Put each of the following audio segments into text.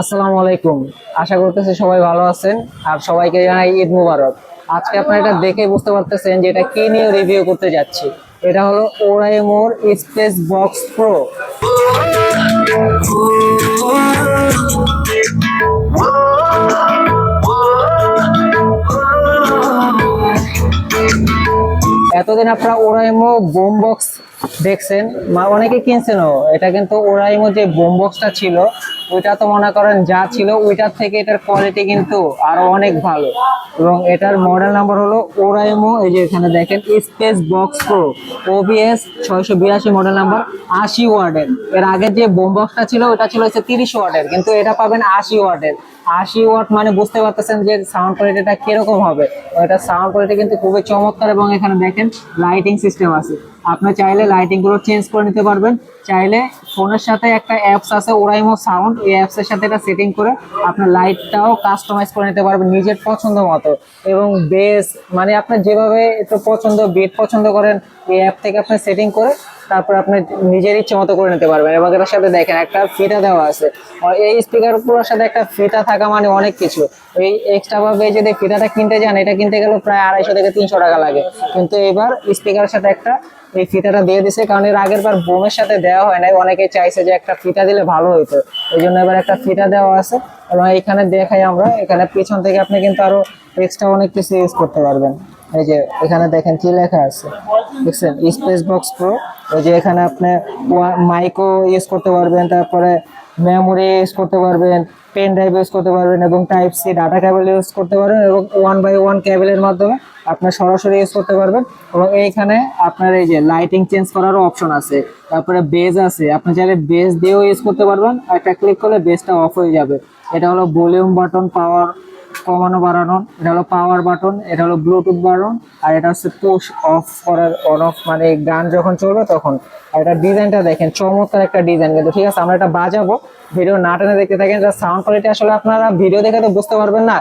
আসসালামু আলাইকুম। আশা করতেছি সবাই ভালো আছেন আর সবাইকে জানাই ঈদ মুবারক। আজকে আপনারা এটা দেখে বুঝতে পারতেছেন যে এটা কি নিয়ে রিভিউ করতে যাচ্ছি। এটা হলো ওরাইমোর স্পেস বক্স প্রো এতদিন আপনারা ওরাইমো বোম বক্স দেখছেন? মা- অনেকে কিনছেনও। এটা কিন্তু ওরাইমো যে বোম বক্সটা ছিল, ওইটা তো মনে করেন যা ছিল, ওইটার থেকে এটার কোয়ালিটি কিন্তু আরও অনেক ভালো। এবং এটার মডেল নাম্বার হলো ওরাইমো এই যে এখানে দেখেন স্পেস বক্স প্রো ওবিএস ছয়শো বিরাশি মডেল নাম্বার আশি ওয়ার্ডের। এর আগের যে বোম বক্সটা ছিল, ওটা ছিল হচ্ছে তিরিশ ওয়ার্ডের, কিন্তু এটা পাবেন আশি ওয়ার্ডের। আশি ওয়াট মানে বুঝতে পারতেছেন যে সাউন্ড কোয়ালিটিটা কীরকম হবে। এটা সাউন্ড কোয়ালিটি কিন্তু খুবই চমৎকার এবং এখানে দেখেন লাইটিং সিস্টেম আছে। আপনি চাইলে লাইটিংগুলো চেঞ্জ করে নিতে পারবেন। চাইলে ফোনের সাথে একটা অ্যাপস আছে ওরাইমো সাউন্ড এই অ্যাপসের সাথে এটা সেটিং করে আপনার লাইটটাও কাস্টমাইজ করে নিতে পারবেন নিজের পছন্দ মতো। এবং বেস মানে আপনার যেভাবে একটু পছন্দ বেড পছন্দ করেন, এই অ্যাপ থেকে আপনি সেটিং করে তারপর আপনি নিজের ইচ্ছে মতো করে নিতে পারবেন। এবং এটার সাথে দেখেন, একটা ফিতা দেওয়া আছে। এই স্পিকারগুলোর সাথে একটা ফিতা থাকা মানে অনেক কিছু। এই এক্সট্রা ভাবে যদি ফিতাটা কিনতে যান, এটা কিনতে গেলে প্রায় আড়াইশো থেকে তিনশো টাকা লাগে। কিন্তু এবার স্পিকারের সাথে একটা এই ফিতাটা দিয়ে দিছে, কারণ এর আগের বার বোমের সাথে দেওয়া হয় নাই। অনেকে চাইছে যে একটা ফিতা দিলে ভালো হতো এই জন্য এবার একটা ফিতা দেওয়া আছে। এবং এখানে দেখাই আমরা, এখানে পিছন থেকে আপনি কিন্তু আরও এক্সট্রা অনেক কিছু ইউজ করতে পারবেন। এই যে, এখানে দেখেন কি লেখা আছে। দেখছেন? স্পেস বক্স প্রো ওই যে এখানে আপনি মাইকও ইউজ করতে পারবেন, তারপরে মেমোরি ইউজ করতে পারবেন পেন ড্রাইভ ইউজ করতে পারবেন এবং type C data cable use করতে পারবেন এবং ওয়ান বাই ওয়ান কেবলের মাধ্যমে আপনার সরাসরি ইউজ করতে পারবেন। এবং এইখানে আপনার এই যে লাইটিং চেঞ্জ করারও অপশন আছে। তারপরে বেজ আছে। আপনি চাইলে বেজ দিয়েও ইউজ করতে পারবেন। একটা ক্লিক করলে বেজটা অফ হয়ে যাবে। এটা হলো ভলিউম বাটন, পাওয়ার কমানো বাড়ানো। এটা হলো পাওয়ার বাটন, এটা হলো ব্লুটুথ বাটন, আর এটা হচ্ছে পুশ অফ করার অন অফ মানে গান যখন চলবে তখন। আর এটা ডিজাইনটা দেখেন, চমৎকার একটা ডিজাইন কিন্তু। ঠিক আছে, আমরা এটা বাজাবো। ভিডিও না টেনে দেখতে থাকেন এটা সাউন্ড কোয়ালিটি আসলে আপনারা ভিডিও দেখে তো বুঝতে পারবেন না।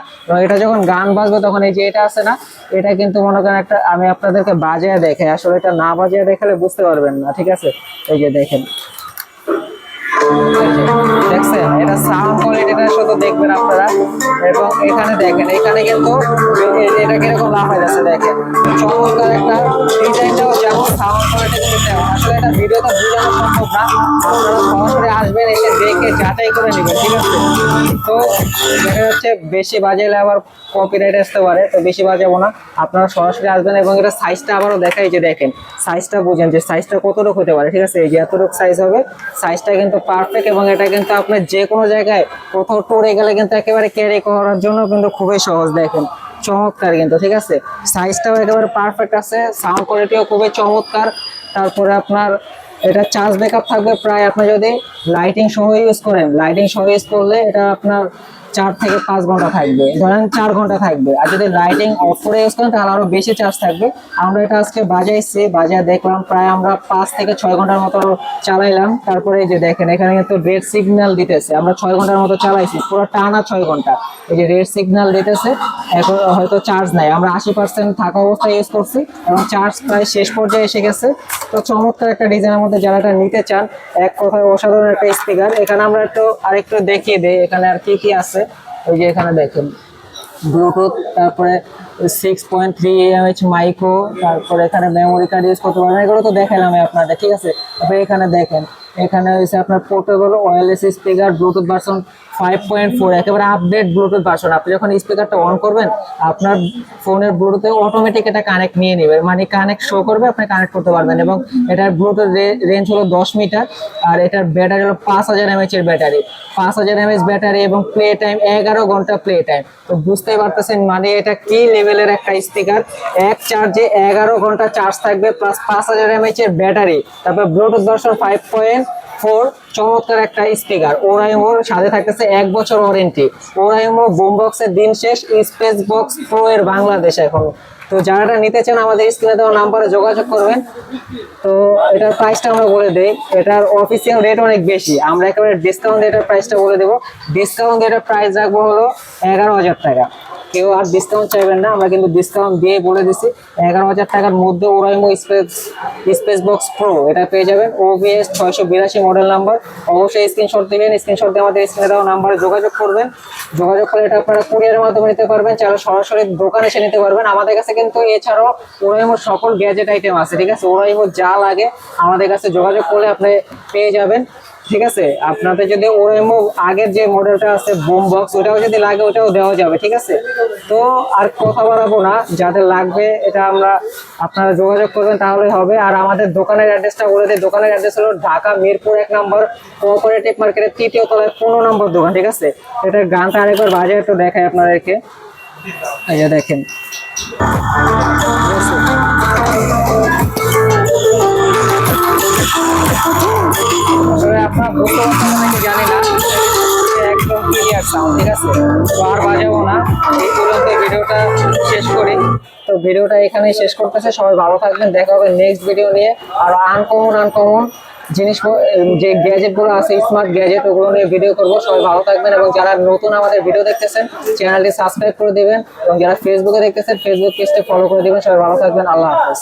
এটা যখন গান বাজবে তখন এই যে এটা আছে না, এটা কিন্তু মনে করেন একটা, আমি আপনাদেরকে বাজিয়ে দেখে আসলে এটা না বাজিয়ে দেখালে বুঝতে পারবেন না, ঠিক আছে? এই যে দেখেন। দেখছেন? এবং এখানে দেখেন এখানে কিন্তু এটা কীরকম লাভ হয়ে যাচ্ছে দেখেন। চমৎকার একটা ডিজাইনটাও যেমন সাউন্ড কোয়ালিটি তেমন আসলে এটা ভিডিওতে বোঝানো সম্ভব না। আপনারা সরাসরি আসবেন, এসে দেখে যাচাই করে নেবেন, ঠিক আছে? তো দেখা যাচ্ছে বেশি বাজাইলে আবার কপিরাইট আসতে পারে, তো বেশি বাজাবো না। আপনারা সরাসরি আসবেন এবং এটা সাইজটা আবারও দেখাই যে দেখেন সাইজটা বুঝেন যে সাইজটা কতটুকু হতে পারে, ঠিক আছে? এই যে এতটুকু সাইজ হবে সাইজটা কিন্তু পারফেক্ট এবং এটা কিন্তু আপনার যে কোনো জায়গায় কোথাও টুরে গেলে কিন্তু একেবারে ক্যারি করার জন্য কিন্তু খুবই সহজ, দেখেন। চমৎকার কিন্তু, ঠিক আছে? সাইজটাও একেবারে পারফেক্ট আছে সাউন্ড কোয়ালিটিও খুবই চমৎকার। তারপরে আপনার এটা চার্জ ব্যাকআপ থাকবে প্রায় আপনি যদি লাইটিং সহ ইউজ করেন লাইটিং সহ ইউজ করলে এটা আপনার চার থেকে পাঁচ ঘণ্টা থাকবে, ধরেন চার ঘণ্টা থাকবে। আর যদি লাইটিং অফ করে ইউজ করেন, তাহলে আরও বেশি চার্জ থাকবে। আমরা এটা আজকে বাজাইছি, বাজায় দেখলাম, প্রায় আমরা পাঁচ থেকে ছয় ঘণ্টার মতো চালাইলাম। তারপরে এই যে দেখেন, এখানে কিন্তু রেড সিগন্যাল দিতেছে। আমরা ছয় ঘণ্টার মতো চালাইছি, পুরো টানা ছয় ঘণ্টা। এই যে রেড সিগন্যাল দিতেছে এখন হয়তো চার্জ নাই। আমরা আশি পার্সেন্ট থাকা অবস্থায় ইউজ করছি এবং চার্জ প্রায় শেষ পর্যায়ে এসে গেছে। তো চমৎকার একটা ডিজাইনের মধ্যে যারা এটা নিতে চান, এক কথায় অসাধারণ একটা স্পিকার এখানে আমরা একটু আরেকটু দেখিয়ে দিই, এখানে আর কি কি আছে? ওই যে এখানে দেখেন। ব্লুটুথ তারপরে six point three MH micro তারপরে এখানে মেমোরি কার্ড ইউজ করতে পারবেন এগুলো তো দেখালাম আমি আপনাদের, ঠিক আছে? এখানে দেখেন। এখানে হয়েছে আপনার portable wireless speaker Bluetooth version five point four একেবারে আপডেট ব্লুটুথ ভার্সন আপনি যখন স্পিকারটা অন করবেন, আপনার ফোনের ব্লুটুথে অটোমেটিক এটা কানেক্ট নিয়ে নেবে। মানে কানেক্ট শো করবে, আপনি কানেক্ট করতে পারবেন এবং এটার ব্লুটুথ রেঞ্জ হলো দশ মিটার, আর এটার ব্যাটারি হলো পাঁচ হাজার এমএচ এর ব্যাটারি পাঁচ হাজার এমএচ ব্যাটারি এবং প্লে টাইম এগারো ঘণ্টা প্লে টাইম তো বুঝতেই পারতেছেন মানে এটা কি লেভেলের একটা স্পিকার এক চার্জে এগারো ঘণ্টা চার্জ থাকবে প্লাস পাঁচ হাজার এমএচ এর ব্যাটারি তারপর Bluetooth version five point four চমৎকার একটা স্পিকার ওরাইমোর সাথে থাকতেছে এক বছর ওয়ারেন্টি ওরাইমো বোম বক্সের দিন শেষ স্পেস বক্স প্রো এর বাংলাদেশ এখন। তো যারা নিতে চান আমাদের স্ক্রিনে দেওয়া নাম্বারে যোগাযোগ করবেন। তো এটার প্রাইসটা আমরা বলে দেই। এটার অফিসিয়াল রেট অনেক বেশি। আমরা একেবারে ডিসকাউন্ট এটার প্রাইসটা বলে দেবো। ডিসকাউন্ট এটার প্রাইস রাখব হলো এগারো হাজার টাকা। কেউ আর ডিসকাউন্ট চাইবেন না, আমরা কিন্তু ডিসকাউন্ট দিয়ে বলে দিছি। এগারো হাজার টাকার মধ্যে Oraimo space space box pro এটা পেয়ে যাবেন। ওবিএস ছয়শো বিরাশি মডেল নাম্বার অবশ্যই স্ক্রিনশট দিবেন স্ক্রিনশট দিয়ে আমাদের স্ক্রিনে দেওয়া নাম্বারে যোগাযোগ করবেন। যোগাযোগ করে এটা আপনারা কুরিয়ারের মাধ্যমে নিতে পারবেন, চাইলে সরাসরি দোকানে এসে নিতে পারবেন। আমাদের কাছে কিন্তু এছাড়াও ওরাইমোর সকল গ্যাজেট আইটেম আছে, ঠিক আছে? ওরাইমোর যা লাগে আমাদের কাছে যোগাযোগ করলে আপনি পেয়ে যাবেন। ঠিক আছে? আপনাদের যদি ওরাইমো আগের যে মডেলটা আছে বোম বক্স ওটাও যদি লাগে, ওটাও দেওয়া যাবে, ঠিক আছে? তো আর কথা বাড়াবো না, যাদের লাগবে, এটা আমরা আপনারা যোগাযোগ করবেন তাহলে হবে। আর আমাদের দোকানের অ্যাড্রেসটা বলে দিই, দোকানের অ্যাড্রেস হলো ঢাকা মিরপুর এক নম্বর কোঅপারেটিভ মার্কেটের তৃতীয় তলায় পনেরো নম্বর দোকান, ঠিক আছে? এটা গানটা আরেকবার বাজে একটু দেখাই আপনাদেরকে। এই দেখেন। তো ভিডিওটা শেষ এখানেই শেষ করতেছে। সবাই ভালো থাকবেন। দেখা হবে নেক্সট ভিডিও নিয়ে। আর আনকমন আনকমন জিনিস যে গ্যাজেটগুলো আছে স্মার্ট গ্যাজেট ওগুলো নিয়ে ভিডিও করব। সবাই ভালো থাকবেন। এবং যারা নতুন আমাদের ভিডিও দেখতেছেন চ্যানেলটি সাবস্ক্রাইব করে দিবেন। এবং যারা ফেসবুকে দেখতেছেন ফেসবুক পেজটি ফলো করে দিবেন। সবাই ভালো থাকবেন। আল্লাহ হাফেজ।